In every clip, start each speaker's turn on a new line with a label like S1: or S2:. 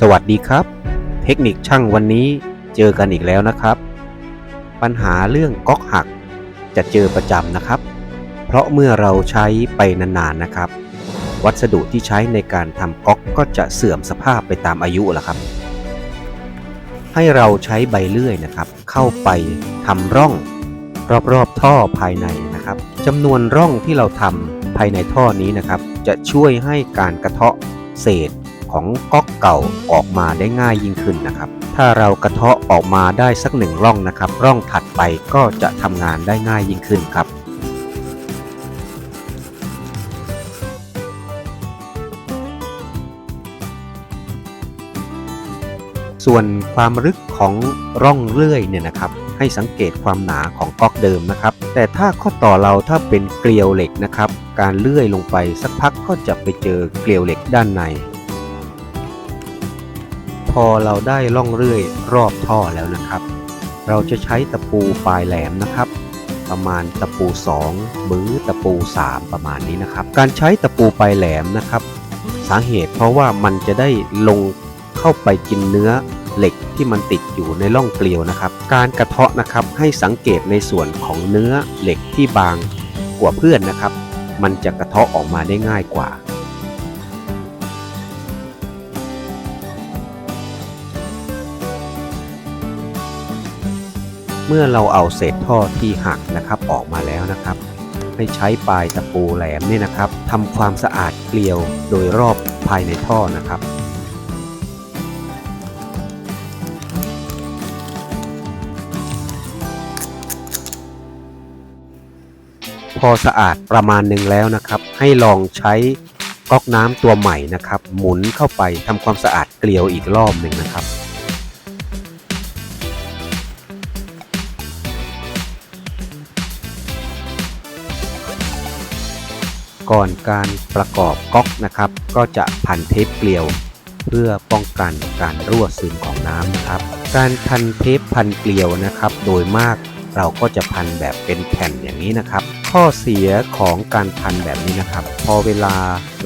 S1: สวัสดีครับ เทคนิคช่างวันนี้เจอกันอีกแล้วนะครับ ปัญหาเรื่องก๊อกหักจะเจอประจำนะครับ เพราะเมื่อเราใช้ไปนานๆนะครับ วัสดุที่ใช้ในการทำก๊อกก็จะเสื่อมสภาพไปตามอายุละครับ ให้เราใช้ใบเลื่อยนะครับ เข้าไปทำร่อง รอบๆท่อภายในนะครับจำนวนร่องที่เราทำภายในท่อนี้นะครับ จะช่วยให้การกระเทาะเศษของก๊อกเก่าออกมาได้ง่ายยิ่งขึ้นนะครับ ถ้าเรากระเทาะออกมาได้สักหนึ่งร่องนะครับ ร่องถัดไปก็จะทำงานได้ง่ายยิ่งขึ้นครับส่วนความลึกของร่องเลื่อยเนี่ยนะครับ ให้สังเกตความหนาของก๊อกเดิมนะครับ แต่ถ้าข้อต่อเราถ้าเป็นเกลียวเหล็กนะครับ การเลื่อยลงไปสักพักก็จะไปเจอเกลียวเหล็กด้านใน พอเราได้ร่องเลื่อยรอบท่อแล้วนะครับ เราจะใช้ตะปูปลายแหลมนะครับประมาณตะปู 2 หรือตะปู 3 ประมาณนี้นะครับ การใช้ตะปูปลายแหลมนะครับ สาเหตุเพราะว่ามันจะได้ลงเข้าไปกินเนื้อ เหล็กที่มันติดอยู่ในร่องเกลียวนะครับ การกระเทาะนะครับให้สังเกตในส่วนของเนื้อเหล็กที่บางกว่าเพื่อนนะครับ มันจะกระเทาะออกมาได้ง่ายกว่าเมื่อเราเอาเศษท่อที่หักนะครับออกมาแล้วนะครับ ให้ใช้ปลายตะปูแหลมเนี่ยนะครับทำความสะอาดเกลียวโดยรอบภายในท่อนะครับ พอสะอาดประมาณหนึ่งแล้วนะครับ ให้ลองใช้ก๊อกน้ำตัวใหม่นะครับ หมุนเข้าไปทำความสะอาดเกลียวอีกรอบหนึ่งนะครับก่อนการประกอบก๊อกนะครับ ก็จะพันเทปเกลียว เพื่อป้องกันการรั่วซึมของน้ำนะครับ การพันเทปพันเกลียวนะครับ โดยมาก เราก็จะพันแบบเป็นแผ่นอย่างนี้นะครับ ข้อเสียของการพันแบบนี้นะครับ พอเวลา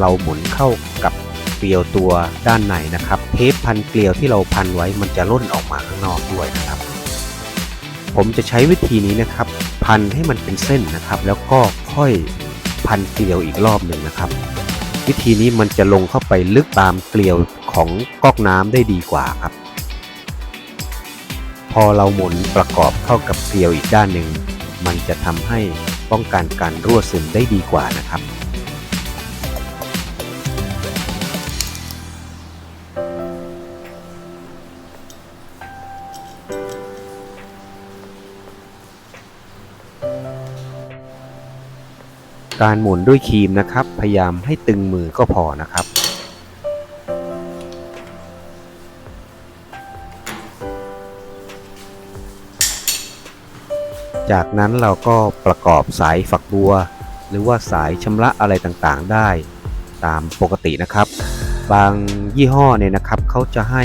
S1: เราหมุนเข้ากับเกลียวตัวด้านในนะครับ เทปพันเกลียวที่เราพันไว้มันจะล่นออกมาข้างนอกด้วยนะครับ ผมจะใช้วิธีนี้นะครับ พันให้มันเป็นเส้นนะครับ แล้วก็ค่อยพันเกลียวอีกรอบหนึ่งนะครับ วิธีนี้มันจะลงเข้าไปลึกตามเกลียวของก๊อกน้ำได้ดีกว่าครับ พอเราหมุนประกอบเข้ากับเกลียวอีกด้านหนึ่ง มันจะทำให้ป้องกันการรั่วซึมได้ดีกว่านะครับ การหมุนด้วยครีมนะครับ พยายามให้ตึงมือก็พอนะครับ จากนั้นเราก็ประกอบสายฝักบัว หรือว่าสายชำระอะไรต่างๆได้ ตามปกตินะครับ บางยี่ห้อเนี่ยนะครับเขาจะให้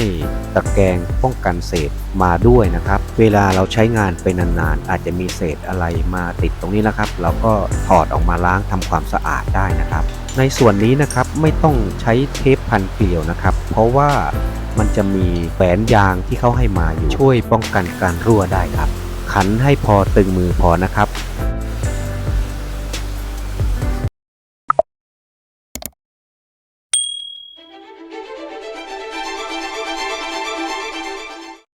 S1: ตะแกรงป้องกันเศษมาด้วยนะครับ เวลาเราใช้งานไปนานๆ อาจจะมีเศษอะไรมาติดตรงนี้นะครับ เราก็ถอดออกมาล้างทำความสะอาดได้นะครับ ในส่วนนี้นะครับไม่ต้องใช้เทปพันเกลียวนะครับ เพราะว่ามันจะมีแหวนยางที่เขาให้มาอยู่ช่วยป้องกันการรั่วได้ครับ ขันให้พอตึงมือพอนะครับ